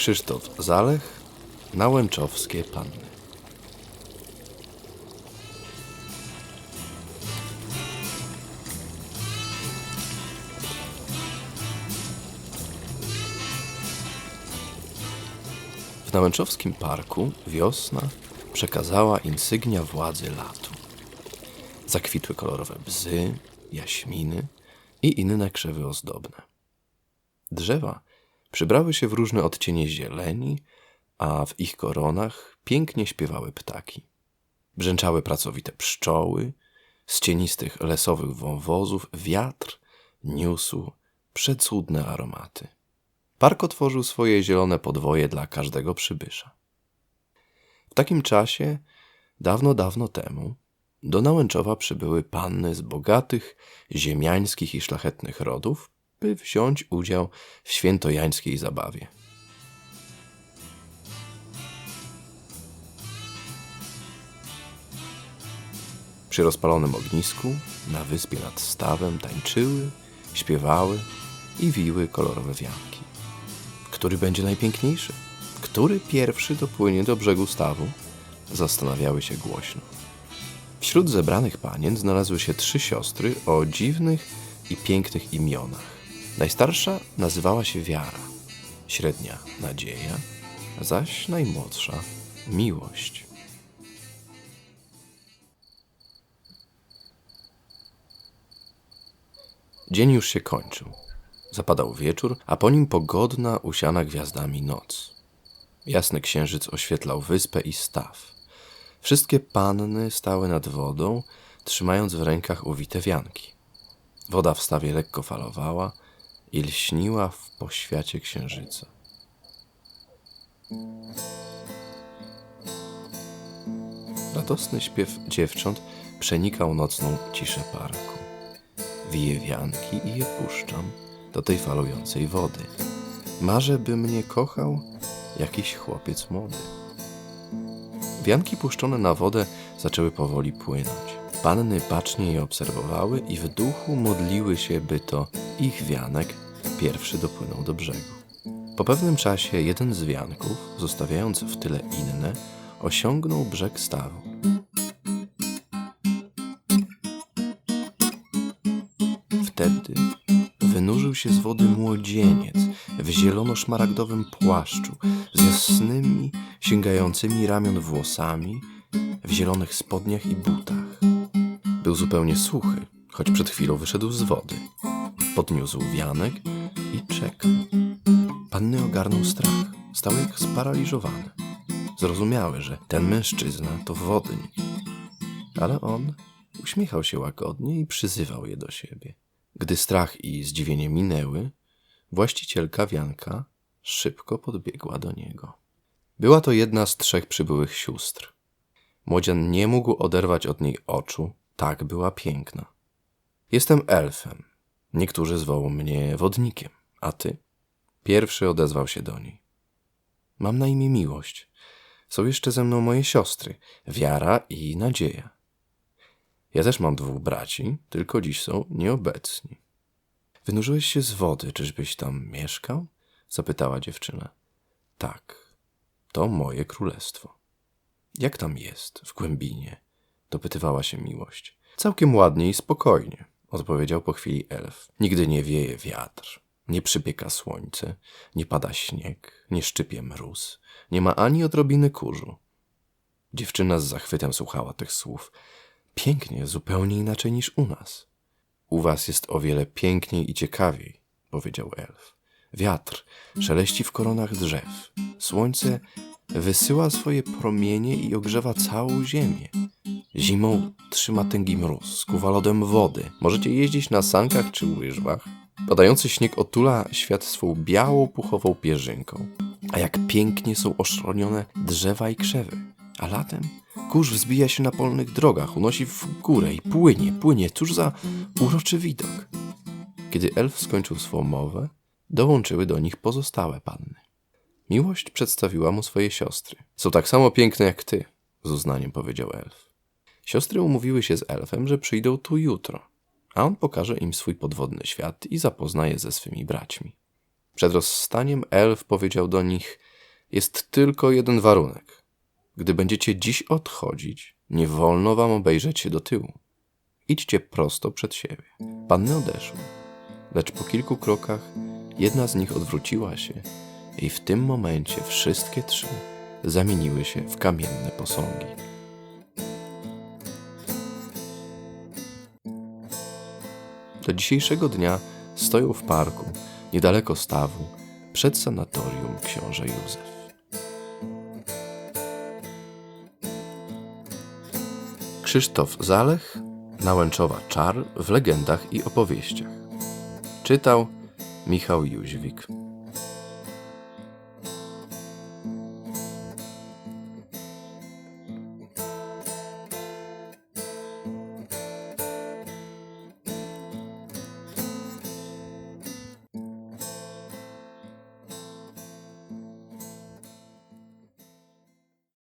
Krzysztof Zalech, Nałęczowskie Panny. W Nałęczowskim Parku wiosna przekazała insygnia władzy latu. Zakwitły kolorowe bzy, jaśminy i inne krzewy ozdobne. Drzewa przybrały się w różne odcienie zieleni, a w ich koronach pięknie śpiewały ptaki. Brzęczały pracowite pszczoły, z cienistych lesowych wąwozów wiatr niósł przecudne aromaty. Park otworzył swoje zielone podwoje dla każdego przybysza. W takim czasie, dawno, dawno temu, do Nałęczowa przybyły panny z bogatych, ziemiańskich i szlachetnych rodów, by wziąć udział w świętojańskiej zabawie. Przy rozpalonym ognisku, na wyspie nad stawem tańczyły, śpiewały i wiły kolorowe wianki. Który będzie najpiękniejszy? Który pierwszy dopłynie do brzegu stawu? Zastanawiały się głośno. Wśród zebranych panien znalazły się trzy siostry o dziwnych i pięknych imionach. Najstarsza nazywała się Wiara, średnia Nadzieja, zaś najmłodsza Miłość. Dzień już się kończył. Zapadał wieczór, a po nim pogodna, usiana gwiazdami noc. Jasny księżyc oświetlał wyspę i staw. Wszystkie panny stały nad wodą, trzymając w rękach uwite wianki. Woda w stawie lekko falowała i lśniła w poświacie księżyca. Radosny śpiew dziewcząt przenikał nocną ciszę parku. Wiję wianki i je puszczam do tej falującej wody. Marzę, by mnie kochał jakiś chłopiec młody. Wianki puszczone na wodę zaczęły powoli płynąć. Panny bacznie je obserwowały i w duchu modliły się, by to ich wianek pierwszy dopłynął do brzegu. Po pewnym czasie jeden z wianków, zostawiając w tyle inne, osiągnął brzeg stawu. Wtedy wynurzył się z wody młodzieniec w zielono-szmaragdowym płaszczu z jasnymi, sięgającymi ramion włosami, w zielonych spodniach i butach. Był zupełnie suchy, choć przed chwilą wyszedł z wody. Podniósł wianek i czekał. Panny ogarnął strach. Stały jak sparaliżowane. Zrozumiały, że ten mężczyzna to wodnik. Ale on uśmiechał się łagodnie i przyzywał je do siebie. Gdy strach i zdziwienie minęły, właścicielka wianka szybko podbiegła do niego. Była to jedna z trzech przybyłych sióstr. Młodzian nie mógł oderwać od niej oczu, tak była piękna. Jestem elfem. Niektórzy zwołą mnie wodnikiem, a ty? Pierwszy odezwał się do niej. Mam na imię miłość. Są jeszcze ze mną moje siostry, Wiara i Nadzieja. Ja też mam dwóch braci, tylko dziś są nieobecni. Wynurzyłeś się z wody, czyżbyś tam mieszkał? zapytała dziewczyna. Tak, to moje królestwo. Jak tam jest, w głębinie? dopytywała się miłość. Całkiem ładnie i spokojnie, odpowiedział po chwili elf. Nigdy nie wieje wiatr, nie przypieka słońce, nie pada śnieg, nie szczypie mróz, nie ma ani odrobiny kurzu. Dziewczyna z zachwytem słuchała tych słów. Pięknie, zupełnie inaczej niż u nas. U was jest o wiele piękniej i ciekawiej, powiedział elf. Wiatr szeleści w koronach drzew. Słońce wysyła swoje promienie i ogrzewa całą ziemię. Zimą trzyma tęgi mróz, skuwa lodem wody. Możecie jeździć na sankach czy łyżwach. Padający śnieg otula świat swą białą, puchową pierzynką. A jak pięknie są oszronione drzewa i krzewy. A latem kurz wzbija się na polnych drogach, unosi w górę i płynie, płynie. Cóż za uroczy widok. Kiedy elf skończył swą mowę, dołączyły do nich pozostałe panny. Miłość przedstawiła mu swoje siostry. Są tak samo piękne jak ty, z uznaniem powiedział elf. Siostry umówiły się z elfem, że przyjdą tu jutro, a on pokaże im swój podwodny świat i zapozna je ze swymi braćmi. Przed rozstaniem elf powiedział do nich: Jest tylko jeden warunek. Gdy będziecie dziś odchodzić, nie wolno wam obejrzeć się do tyłu. Idźcie prosto przed siebie. Panny odeszły, lecz po kilku krokach jedna z nich odwróciła się i w tym momencie wszystkie trzy zamieniły się w kamienne posągi. Do dzisiejszego dnia stoją w parku, niedaleko stawu, przed sanatorium książę Józef. Krzysztof Zalech, Nałęczowa Czar w legendach i opowieściach. Czytał Michał Jóźwik.